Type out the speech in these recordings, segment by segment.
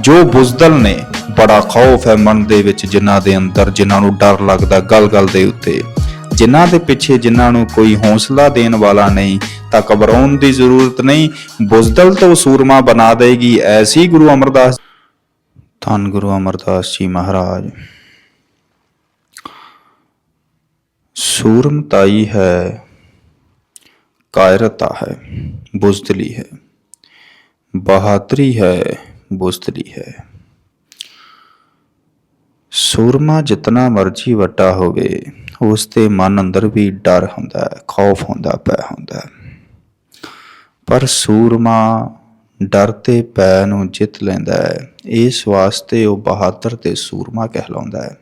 ਜੋ ਬੁਜ਼ਦਲ ਨੇ ਬੜਾ ਖੌਫ ਹੈ ਮਨ ਦੇ ਵਿੱਚ ਜਿਨ੍ਹਾਂ ਦੇ ਅੰਦਰ, ਜਿਨ੍ਹਾਂ ਨੂੰ ਡਰ ਲੱਗਦਾ ਗਲ-ਗਲ ਦੇ ਉੱਤੇ। ਜਿਨ੍ਹਾਂ ਦੇ ਪਿੱਛੇ ਜਿਨ੍ਹਾਂ ਨੂੰ ਕੋਈ ਹੌਸਲਾ ਦੇਣ ਵਾਲਾ ਨਹੀਂ, ਤਾਂ ਘਬਰਾਉਣ ਦੀ ਜ਼ਰੂਰਤ ਨਹੀਂ। ਬੁਜ਼ਦਲ ਤੋਂ ਸੂਰਮਾ ਬਣਾ ਦੇਗੀ, ਐਸੀ ਗੁਰੂ ਅਮਰਦਾਸ ਧੰਨ ਗੁਰੂ ਅਮਰਦਾਸ ਜੀ ਮਹਾਰਾਜ। ਸੂਰਮਤਾਈ ਹੈ, ਕਾਇਰਤਾ ਹੈ, ਬੁਜ਼ਦਲੀ ਹੈ। ਬਹਾਦਰੀ ਹੈ ਬੁਸਤਰੀ ਹੈ। ਸੂਰਮਾ ਜਿਤਨਾ ਮਰਜ਼ੀ ਵੱਡਾ ਹੋਵੇ, ਉਸ ਦੇ ਮਨ ਅੰਦਰ ਵੀ ਡਰ ਹੁੰਦਾ ਹੈ, ਖੌਫ ਹੁੰਦਾ ਪੈ ਹੁੰਦਾ ਪਰ ਸੂਰਮਾ ਡਰ ਤੇ ਪੈ ਨੂੰ ਜਿੱਤ ਲੈਂਦਾ ਹੈ, ਇਸ ਵਾਸਤੇ ਉਹ ਬਹਾਦਰ ਤੇ ਸੂਰਮਾ ਕਹਿਲਾਉਂਦਾ ਹੈ।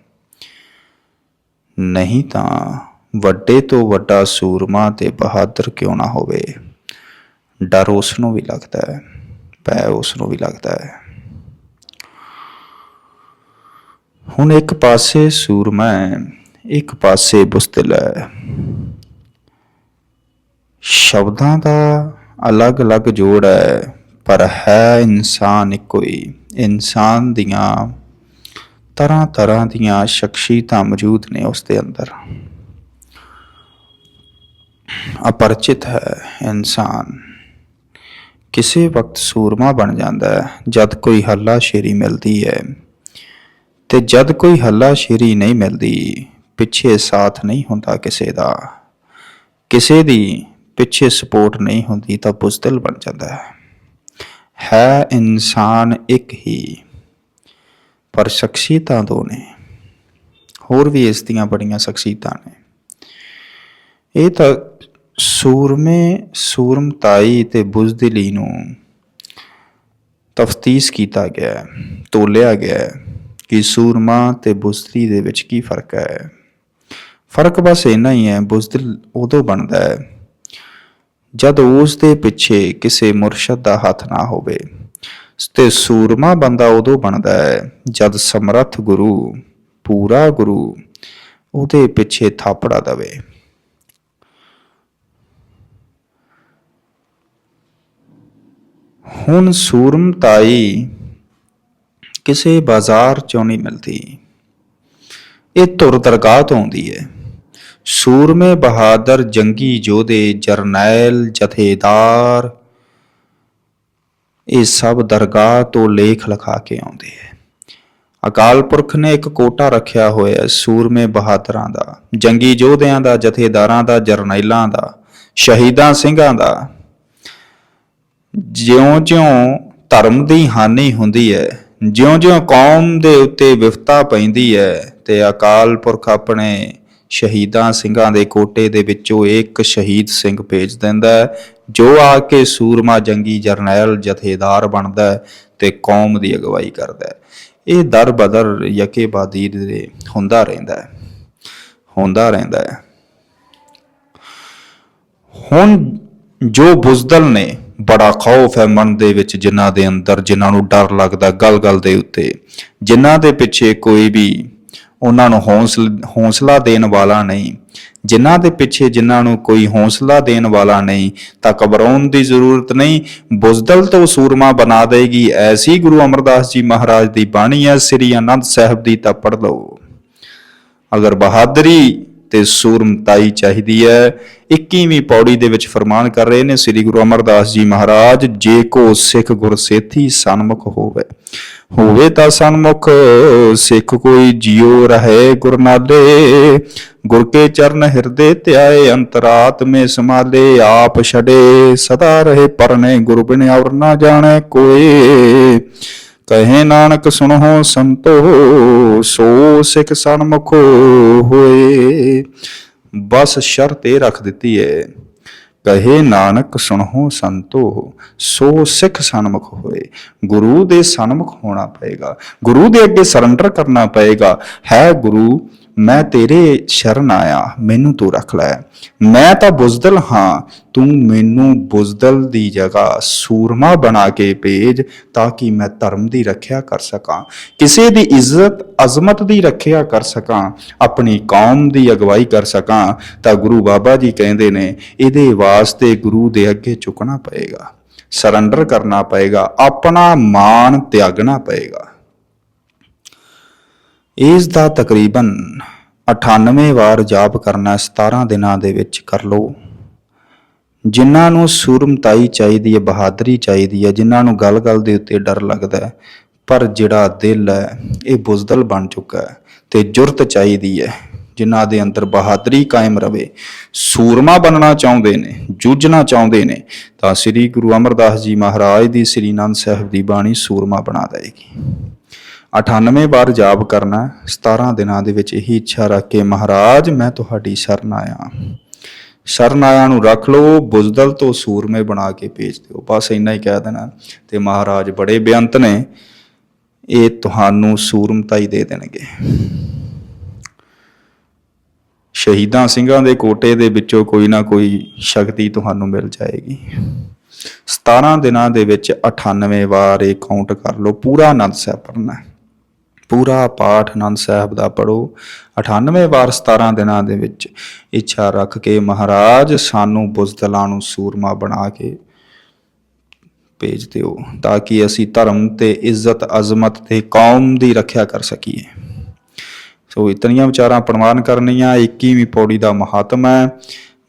ਨਹੀਂ ਤਾਂ ਵੱਡੇ ਤੋਂ ਵੱਡਾ ਸੂਰਮਾ ਤੇ ਬਹਾਦਰ ਕਿਉਂ ਨਾ ਹੋਵੇ? ਡਰ ਉਸ ਨੂੰ ਵੀ ਲੱਗਦਾ ਹੈ ਪੈ ਉਸ ਨੂੰ ਵੀ ਲੱਗਦਾ ਹੈ। ਹੁਣ ਇੱਕ ਪਾਸੇ ਸੂਰਮਾ ਹੈ ਇੱਕ ਪਾਸੇ ਬੁਸਤਲ। ਹੈ ਸ਼ਬਦਾਂ ਦਾ ਅਲੱਗ-ਅਲੱਗ ਜੋੜ ਹੈ ਪਰ ਹੈ ਇਨਸਾਨ ਇੱਕੋ ਹੀ ਇਨਸਾਨ ਦੀਆਂ ਤਰ੍ਹਾਂ ਤਰ੍ਹਾਂ ਦੀਆਂ ਸ਼ਖਸੀਅਤਾਂ ਮੌਜੂਦ ਨੇ ਉਸ ਦੇ ਅੰਦਰ। ਅਪਰਚਿਤ ਹੈ ਇਨਸਾਨ। ਕਿਸੇ ਵਕਤ ਸੂਰਮਾ ਬਣ ਜਾਂਦਾ ਹੈ, ਜਦ ਕੋਈ ਹੱਲਾ ਸ਼ੇਰੀ ਮਿਲਦੀ ਹੈ। ਤੇ ਜਦ ਕੋਈ ਹੱਲਾ ਸ਼ੇਰੀ ਨਹੀਂ ਮਿਲਦੀ ਪਿੱਛੇ ਸਾਥ ਨਹੀਂ ਹੁੰਦਾ ਕਿਸੇ ਦਾ। ਕਿਸੇ ਦੀ ਪਿੱਛੇ ਸਪੋਰਟ ਨਹੀਂ ਹੁੰਦੀ ਤਾਂ ਬੁਜ਼ਦਲ ਬਣ ਜਾਂਦਾ ਹੈ। ਹੈ ਇਨਸਾਨ ਇੱਕ ਹੀ ਪਰ ਸ਼ਖਸੀਅਤਾਂ ਦੋ ਨੇ। ਹੋਰ ਵੀ ਇਸ ਦੀਆਂ ਬੜੀਆਂ ਸ਼ਖਸੀਅਤਾਂ ਨੇ। ਇਹ ਤਾਂ ਸੂਰਮੇ ਸੂਰਮਤਾਈ ਤੇ ਬੁਜ਼ਦਲੀ ਨੂੰ ਤਫਤੀਸ਼ ਕੀਤਾ ਗਿਆ ਹੈ, ਤੋਲਿਆ ਗਿਆ ਹੈ। ਕਿ ਸੂਰਮਾ ਤੇ ਬੁਜ਼ਦਲੀ ਦੇ ਵਿੱਚ ਕੀ ਫ਼ਰਕ ਹੈ? ਫ਼ਰਕ ਬਸ ਇੰਨਾ ਹੀ ਹੈ ਬੁਜ਼ਦਲ ਉਦੋਂ ਬਣਦਾ ਹੈ ਜਦ ਉਸ ਦੇ ਪਿੱਛੇ ਕਿਸੇ ਮੁਰਸ਼ਦ ਦਾ ਹੱਥ ਨਾ ਹੋਵੇ ਤੇ ਸੂਰਮਾ ਬੰਦਾ ਉਦੋਂ ਬਣਦਾ ਹੈ ਜਦ ਸਮਰੱਥ ਗੁਰੂ, ਪੂਰਾ ਗੁਰੂ ਉਹਦੇ ਪਿੱਛੇ ਥਾਪੜਾ ਦਵੇ। ਹੁਣ ਸੂਰਮਤਾਈ ਕਿਸੇ ਬਾਜ਼ਾਰ ਚੋਂ ਨਹੀਂ ਮਿਲਦੀ। ਇਹ ਧੁਰ ਦਰਗਾਹ ਤੋਂ ਆਉਂਦੀ ਹੈ। ਸੂਰਮੇ ਬਹਾਦਰ ਜੰਗੀ ਯੋਧੇ ਜਰਨੈਲ ਜਥੇਦਾਰ। ਇਹ ਸਭ ਦਰਗਾਹ ਤੋਂ ਲੇਖ ਲਿਖਾ ਕੇ ਆਉਂਦੇ ਹੈ। ਅਕਾਲ ਪੁਰਖ ਨੇ ਇੱਕ ਕੋਟਾ ਰੱਖਿਆ ਹੋਇਆ ਸੂਰਮੇ ਬਹਾਦਰਾਂ ਦਾ, ਜੰਗੀ ਯੋਧਿਆਂ ਦਾ, ਜਥੇਦਾਰਾਂ ਦਾ, ਜਰਨੈਲਾਂ ਦਾ, ਸ਼ਹੀਦਾਂ ਸਿੰਘਾਂ ਦਾ। ਜਿਉਂ-ਜਿਉਂ ਧਰਮ ਦੀ ਹਾਨੀ ਹੁੰਦੀ ਹੈ ਜਿਉਂ-ਜਿਉਂ ਕੌਮ ਦੇ ਉੱਤੇ ਵਿਫਤਾ ਪੈਂਦੀ ਹੈ ਤੇ ਅਕਾਲ ਪੁਰਖ ਆਪਣੇ ਸ਼ਹੀਦਾਂ ਸਿੰਘਾਂ ਦੇ ਕੋਟੇ ਦੇ ਵਿੱਚੋਂ ਇੱਕ ਸ਼ਹੀਦ ਸਿੰਘ ਭੇਜ ਦਿੰਦਾ ਹੈ, ਜੋ ਆ ਕੇ ਸੂਰਮਾ ਜੰਗੀ ਜਰਨੈਲ ਜਥੇਦਾਰ ਬਣਦਾ ਹੈ ਤੇ ਕੌਮ ਦੀ ਅਗਵਾਈ ਕਰਦਾ ਹੈ। ਇਹ ਦਰ ਬਦਰ ਯਕੇ ਦੇ ਹੁੰਦਾ ਰਹਿੰਦਾ ਹੈ, ਹੁੰਦਾ ਰਹਿੰਦਾ ਹੈ। ਹੁਣ ਜੋ ਬੁਜ਼ਦਲ ਨੇ ਬੜਾ ਖੌਫ ਹੈ ਮਨ ਦੇ ਵਿੱਚ ਜਿਨ੍ਹਾਂ ਦੇ ਅੰਦਰ, ਜਿਨ੍ਹਾਂ ਨੂੰ ਡਰ ਲੱਗਦਾ ਗਲ-ਗਲ ਦੇ ਉੱਤੇ। ਜਿਨ੍ਹਾਂ ਦੇ ਪਿੱਛੇ ਕੋਈ ਵੀ ਉਹਨਾਂ ਨੂੰ ਹੌਸਲ, ਹੌਸਲਾ ਦੇਣ ਵਾਲਾ ਨਹੀਂ। ਜਿਨ੍ਹਾਂ ਦੇ ਪਿੱਛੇ ਜਿਨ੍ਹਾਂ ਨੂੰ ਕੋਈ ਹੌਸਲਾ ਦੇਣ ਵਾਲਾ ਨਹੀਂ, ਤਾਂ ਘਬਰਾਉਣ ਦੀ ਜ਼ਰੂਰਤ ਨਹੀਂ। ਬੁਜ਼ਦਲ ਤੋਂ ਸੂਰਮਾ ਬਣਾ ਦੇਗੀ, ਐਸੀ ਗੁਰੂ ਅਮਰਦਾਸ ਜੀ ਮਹਾਰਾਜ ਦੀ ਬਾਣੀ ਹੈ, ਸ੍ਰੀ ਅਨੰਦ ਸਾਹਿਬ ਦੀ ਤਾਂ ਪੜ੍ਹ ਲਓ। ਅਗਰ ਬਹਾਦਰੀ ਤੇ ਸੂਰਮਤਾਈ ਚਾਹੀਦੀ ਹੈ। 21ਵੀਂ ਪੌੜੀ ਦੇ ਵਿੱਚ ਫਰਮਾਨ ਕਰ ਰਹੇ ਨੇ ਸ੍ਰੀ ਗੁਰੂ ਅਮਰਦਾਸ ਜੀ ਮਹਾਰਾਜ, ਜੇ ਕੋ ਸਿੱਖ ਗੁਰਸੇਥੀ ਸਨਮੁਖ ਹੋਵੇ। ਹੋਵੇ ਤਾਂ ਸਨਮੁਖ, ਸਿੱਖ ਕੋਈ ਜਿਉ ਰਹੇ ਗੁਰਨਾਲੇ ਗੁਰ ਕੇ ਚਰਨ ਹਿਰਦੇ ਧਿਆਏ, ਅੰਤਰਾਤਮੇ ਸਮਾਲੇ ਆਪ ਛੜੇ ਸਦਾ ਰਹੇ ਪਰਨੇ, ਗੁਰ ਬਿਨ ਔਰ ਨਾ ਜਾਣੈ ਕੋਈ। ਕਹੇ ਨਾਨਕ, ਸੁਣੋ ਸੰਤੋ, ਸੋ ਸਿੱਖ ਸਨਮੁਖ ਹੋਏ। ਬਸ ਸ਼ਰਤ ਇਹ ਰੱਖ ਦਿੱਤੀ ਹੈ ਕਹੇ ਨਾਨਕ, ਸੁਣੋ ਸੰਤੋ, ਸੋ ਸਿੱਖ ਸਨਮੁਖ ਹੋਏ। ਗੁਰੂ ਦੇ ਸਨਮੁਖ ਹੋਣਾ ਪਏਗਾ। ਗੁਰੂ ਦੇ ਅੱਗੇ ਸਰੈਂਡਰ ਕਰਨਾ ਪਏਗਾ। ਹੈ ਗੁਰੂ ਮੈਂ ਤੇਰੇ ਸ਼ਰਨ ਆਇਆ, ਮੈਨੂੰ ਤੂੰ ਰੱਖ ਲੈ। ਮੈਂ ਤਾਂ ਬੁਜ਼ਦਲ ਹਾਂ, ਤੂੰ ਮੈਨੂੰ ਬੁਜ਼ਦਲ ਦੀ ਜਗ੍ਹਾ ਸੂਰਮਾ ਬਣਾ ਕੇ ਭੇਜ ਤਾਂ ਕਿ ਮੈਂ ਧਰਮ ਦੀ ਰੱਖਿਆ ਕਰ ਸਕਾਂ। ਕਿਸੇ ਦੀ ਇੱਜ਼ਤ, ਅਜ਼ਮਤ ਦੀ ਰੱਖਿਆ ਕਰ ਸਕਾਂ, ਆਪਣੀ ਕੌਮ ਦੀ ਅਗਵਾਈ ਕਰ ਸਕਾਂ, ਤਾਂ ਗੁਰੂ ਬਾਬਾ ਜੀ ਕਹਿੰਦੇ ਨੇ, ਇਹਦੇ ਵਾਸਤੇ ਗੁਰੂ ਦੇ ਅੱਗੇ ਝੁਕਣਾ ਪਏਗਾ ਸਰੈਂਡਰ ਕਰਨਾ ਪਏਗਾ, ਆਪਣਾ ਮਾਣ ਤਿਆਗਣਾ ਪਏਗਾ। ਇਸ ਦਾ ਤਕਰੀਬਨ 98 ਵਾਰ ਜਾਪ ਕਰਨਾ 17 ਦਿਨਾਂ ਦੇ ਵਿੱਚ ਕਰ ਲਓ। ਜਿਨ੍ਹਾਂ ਨੂੰ ਸੂਰਮਤਾਈ ਚਾਹੀਦੀ ਹੈ, ਬਹਾਦਰੀ ਚਾਹੀਦੀ ਹੈ, ਜਿਨ੍ਹਾਂ ਨੂੰ ਗੱਲ-ਗੱਲ ਦੇ ਉੱਤੇ ਡਰ ਲੱਗਦਾ ਹੈ, ਪਰ ਜਿਹੜਾ ਦਿਲ ਹੈ, ਇਹ ਬੁਜ਼ਦਲ ਬਣ ਚੁੱਕਾ ਹੈ ਤੇ ਜੁਰਤ ਚਾਹੀਦੀ ਹੈ, ਜਿਨ੍ਹਾਂ ਦੇ ਅੰਦਰ ਬਹਾਦਰੀ ਕਾਇਮ ਰਵੇ। ਸੂਰਮਾ ਬਣਨਾ ਚਾਹੁੰਦੇ ਨੇ, ਜੂਝਣਾ ਚਾਹੁੰਦੇ ਨੇ, ਤਾਂ ਸ੍ਰੀ ਗੁਰੂ ਅਮਰਦਾਸ ਜੀ ਮਹਾਰਾਜ ਦੀ ਸ੍ਰੀ ਅਨੰਦ ਸਾਹਿਬ ਦੀ ਬਾਣੀ ਸੂਰਮਾ ਬਣਾ ਦੇਗੀ। 98 ਵਾਰ ਜਾਪ ਕਰਨਾ 17 ਦਿਨਾਂ ਦੇ ਵਿੱਚ ਇਹੀ ਇੱਛਾ ਰੱਖ ਕੇ, ਮਹਾਰਾਜ, ਮੈਂ ਤੁਹਾਡੀ ਸ਼ਰਨ ਆਇਆ। ਸ਼ਰਨ ਆਇਆ ਨੂੰ ਰੱਖ ਲਓ, ਬੁਜ਼ਦਲ ਤੋਂ ਸੂਰਮੇ ਬਣਾ ਕੇ ਭੇਜ ਦਿਓ। ਬਸ ਇੰਨਾ ਹੀ ਕਹਿ ਦੇਣਾ। ਤੇ ਮਹਾਰਾਜ ਬੜੇ ਬੇਅੰਤ ਨੇ। ਇਹ ਤੁਹਾਨੂੰ ਸੂਰਮਤਾ ਹੀ ਦੇ ਦੇਣਗੇ। ਸ਼ਹੀਦਾਂ ਸਿੰਘਾਂ ਦੇ ਕੋਟੇ ਦੇ ਵਿੱਚੋਂ ਕੋਈ ਨਾ ਕੋਈ ਸ਼ਕਤੀ ਤੁਹਾਨੂੰ ਮਿਲ ਜਾਏਗੀ। 17 ਦਿਨਾਂ ਦੇ ਵਿੱਚ 98 ਵਾਰ ਇਹ ਕਾਊਂਟ ਕਰ ਲਓ। ਪੂਰਾ ਆਨੰਦ ਸਾਹਿਬ ਪੜ੍ਹਨਾ ਪੂਰਾ ਪਾਠ ਆਨੰਦ ਸਾਹਿਬ ਦਾ ਪੜੋ 98 ਵਾਰ 17 ਦਿਨਾਂ ਦੇ ਵਿੱਚ ਇੱਛਾ ਰੱਖ ਕੇ ਮਹਾਰਾਜ ਸਾਨੂੰ ਬੁਜ਼ਦਲਾਂ ਨੂੰ ਸੂਰਮਾ ਬਣਾ ਕੇ ਭੇਜ ਦਿਓ ਤਾਂ ਕਿ ਅਸੀਂ ਧਰਮ ਤੇ ਇੱਜ਼ਤ, ਅਜ਼ਮਤ ਤੇ ਕੌਮ ਦੀ ਰੱਖਿਆ ਕਰ ਸਕੀਏ। ਸੋ ਇਤਨੀਆਂ ਵਿਚਾਰਾਂ ਪ੍ਰਮਾਨ ਕਰਨੀਆਂ 21ਵੀਂ ਪੌੜੀ ਦਾ ਮਹਾਤਮ ਹੈ।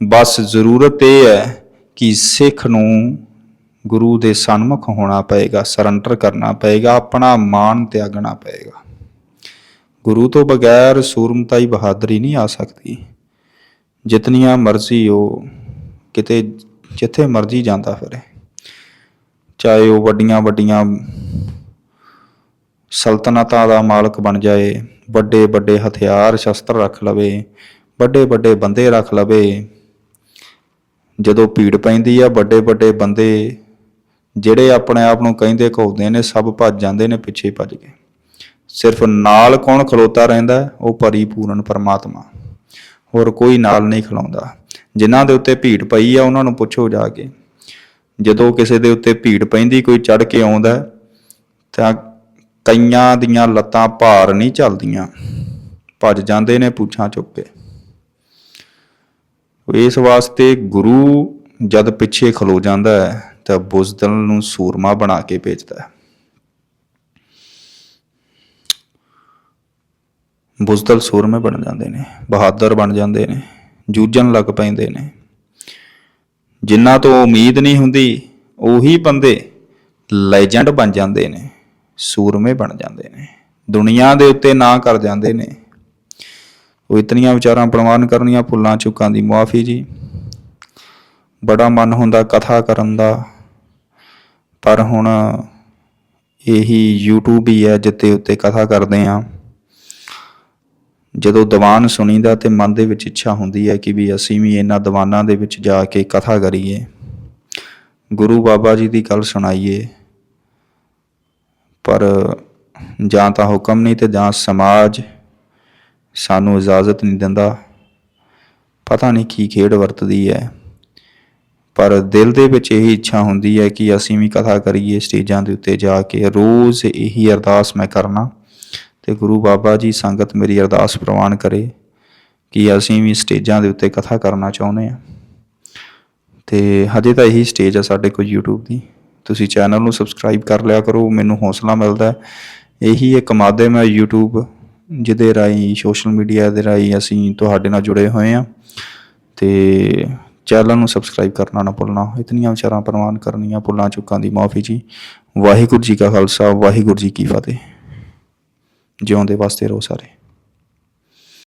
ਬਸ ਜ਼ਰੂਰਤ ਇਹ ਹੈ ਕਿ ਸਿੱਖ ਨੂੰ ਗੁਰੂ ਦੇ ਸਨਮੁਖ ਹੋਣਾ ਪਏਗਾ, ਸਰੈਂਡਰ ਕਰਨਾ ਪਏਗਾ, ਆਪਣਾ ਮਾਣ ਤਿਆਗਣਾ ਪਏਗਾ। ਗੁਰੂ ਤੋਂ ਬਗੈਰ ਸੂਰਮਤਾਈ ਬਹਾਦਰੀ ਨਹੀਂ ਆ ਸਕਦੀ। ਜਿਤਨੀਆਂ ਮਰਜ਼ੀ ਉਹ ਕਿਤੇ, ਜਿੱਥੇ ਮਰਜ਼ੀ ਜਾਂਦਾ ਫਿਰੇ। ਚਾਹੇ ਉਹ ਵੱਡੀਆਂ ਵੱਡੀਆਂ ਸਲਤਨਤਾਂ ਦਾ ਮਾਲਕ ਬਣ ਜਾਏ, ਵੱਡੇ ਵੱਡੇ ਹਥਿਆਰ ਸ਼ਸਤਰ ਰੱਖ ਲਵੇ, ਵੱਡੇ ਵੱਡੇ ਬੰਦੇ ਰੱਖ ਲਵੇ। ਜਦੋਂ ਭੀੜ ਪੈਂਦੀ ਆ, ਵੱਡੇ ਵੱਡੇ ਬੰਦੇ ਜਿਹੜੇ ਆਪਣੇ ਆਪ ਨੂੰ ਕਹਿੰਦੇ ਕਹੋਦੇ ਨੇ, ਸਭ ਭੱਜ ਜਾਂਦੇ ਨੇ, ਪਿੱਛੇ ਭੱਜ ਕੇ। ਸਿਰਫ ਨਾਲ ਕੌਣ ਖਲੋਤਾ ਰਹਿੰਦਾ ਉਹ ਪਰਿਪੂਰਨ ਪਰਮਾਤਮਾ। ਹੋਰ ਕੋਈ ਨਾਲ ਨਹੀਂ ਖਲੋਂਦਾ। ਜਿਨ੍ਹਾਂ ਦੇ ਉੱਤੇ ਭੀੜ ਪਈ ਆ, ਉਹਨਾਂ ਨੂੰ ਪੁੱਛੋ ਜਾ ਕੇ। ਜਦੋਂ ਕਿਸੇ ਦੇ ਉੱਤੇ ਭੀੜ ਪੈਂਦੀ, ਕੋਈ ਚੜ ਕੇ ਆਉਂਦਾ ਤਾਂ ਕਈਆਂ ਦੀਆਂ ਲੱਤਾਂ ਭਾਰ ਨਹੀਂ ਚੱਲਦੀਆਂ। ਭੱਜ ਜਾਂਦੇ ਨੇ ਪੁੱਛਾਂ ਚੁੱਕ ਕੇ। ਇਸ ਵਾਸਤੇ ਗੁਰੂ ਜਦ ਪਿੱਛੇ ਖਲੋ ਜਾਂਦਾ ਹੈ, ਤਾਂ ਬੁਜ਼ਦਲ ਨੂੰ ਸੂਰਮਾ ਬਣਾ ਕੇ ਭੇਜਦਾ ਹੈ। ਬੁਜ਼ਦਲ ਸੂਰਮੇ ਬਣ ਜਾਂਦੇ ਨੇ, ਬਹਾਦਰ ਬਣ ਜਾਂਦੇ ਨੇ, ਜੂਝਣ ਲੱਗ ਪੈਂਦੇ ਨੇ। ਜਿਨ੍ਹਾਂ ਤੋਂ ਉਮੀਦ ਨਹੀਂ ਹੁੰਦੀ, ਉਹੀ ਬੰਦੇ ਲੈਜੈਂਡ ਬਣ ਜਾਂਦੇ ਨੇ, ਸੂਰਮੇ ਬਣ ਜਾਂਦੇ ਨੇ, ਦੁਨੀਆ ਦੇ ਉੱਤੇ ਨਾਂ ਕਰ ਜਾਂਦੇ ਨੇ। ਉਹ ਇਤਨੀਆਂ ਵਿਚਾਰਾਂ ਪ੍ਰਵਾਨ ਕਰਨੀਆਂ ਭੁੱਲਾਂ ਚੁੱਕਾਂ ਦੀ ਮੁਆਫੀ ਜੀ। ਬੜਾ ਮਨ ਹੁੰਦਾ ਕਥਾ ਕਰਨ ਦਾ, ਪਰ ਹੁਣ ਇਹੀ YouTube ਹੀ ਹੈ, ਜਿੱਤੇ ਉੱਤੇ ਕਥਾ ਕਰਦੇ ਆ ਜਦੋਂ ਦੀਵਾਨ ਸੁਣੀਦਾ ਤੇ ਮਨ ਦੇ ਵਿੱਚ ਇੱਛਾ ਹੁੰਦੀ ਹੈ ਕਿ ਵੀ ਅਸੀਂ ਵੀ ਇਹਨਾਂ ਦੀਵਾਨਾਂ ਦੇ ਵਿੱਚ ਜਾ ਕੇ ਕਥਾ ਕਰੀਏ। ਗੁਰੂ ਬਾਬਾ ਜੀ ਦੀ ਗੱਲ ਸੁਣਾਈਏ। ਪਰ ਜਾਂ ਤਾਂ ਹੁਕਮ ਨਹੀਂ ਤੇ ਜਾਂ ਸਮਾਜ ਸਾਨੂੰ ਇਜਾਜ਼ਤ ਨਹੀਂ ਦਿੰਦਾ। ਪਤਾ ਨਹੀਂ ਕੀ ਖੇਡ ਵਰਤਦੀ ਹੈ। ਪਰ ਦਿਲ ਦੇ ਵਿੱਚ ਇਹੀ ਇੱਛਾ ਹੁੰਦੀ ਹੈ ਕਿ ਅਸੀਂ ਵੀ ਕਥਾ ਕਰੀਏ, ਸਟੇਜਾਂ ਦੇ ਉੱਤੇ ਜਾ ਕੇ। ਰੋਜ਼ ਇਹੀ ਅਰਦਾਸ ਮੈਂ ਕਰਨਾ। ਤੇ ਗੁਰੂ ਬਾਬਾ ਜੀ ਸੰਗਤ ਮੇਰੀ ਅਰਦਾਸ ਪ੍ਰਵਾਨ ਕਰੇ ਕਿ ਅਸੀਂ ਵੀ ਸਟੇਜਾਂ ਦੇ ਉੱਤੇ ਕਥਾ ਕਰਨਾ ਚਾਹੁੰਦੇ ਹਾਂ। ਤੇ ਹਜੇ ਤਾਂ ਇਹੀ ਸਟੇਜ ਆ ਸਾਡੇ ਕੋਲ YouTube ਦੀ। ਤੁਸੀਂ ਚੈਨਲ ਨੂੰ ਸਬਸਕ੍ਰਾਈਬ ਕਰ ਲਿਆ ਕਰੋ, ਮੈਨੂੰ ਹੌਸਲਾ ਮਿਲਦਾ ਇਹੀ ਇੱਕ ਮਾਧਿਅਮ ਹੈ YouTube, ਜਿਹਦੇ ਰਾਹੀਂ, ਸੋਸ਼ਲ ਮੀਡੀਆ ਦੇ ਰਾਹੀਂ ਅਸੀਂ ਤੁਹਾਡੇ ਨਾਲ ਜੁੜੇ ਹੋਏ ਹਾਂ। ਤੇ ਚੈਨਲ ਨੂੰ ਸਬਸਕ੍ਰਾਈਬ ਕਰਨਾ ਨਾ ਭੁੱਲਣਾ। ਇਤਨੀਆਂ ਵਿਚਾਰਾਂ ਪ੍ਰਵਾਨ ਕਰਨੀਆਂ ਭੁੱਲਾਂ ਚੁੱਕਾਂ ਦੀ ਮਾਫੀ ਜੀ। ਵਾਹਿਗੁਰੂ ਜੀ ਕਾ ਖਾਲਸਾ, ਵਾਹਿਗੁਰੂ ਜੀ ਕੀ ਫਤਿਹ। ਜਿਉਂਦੇ ਵਾਸਤੇ ਰਹੋ ਸਾਰੇ।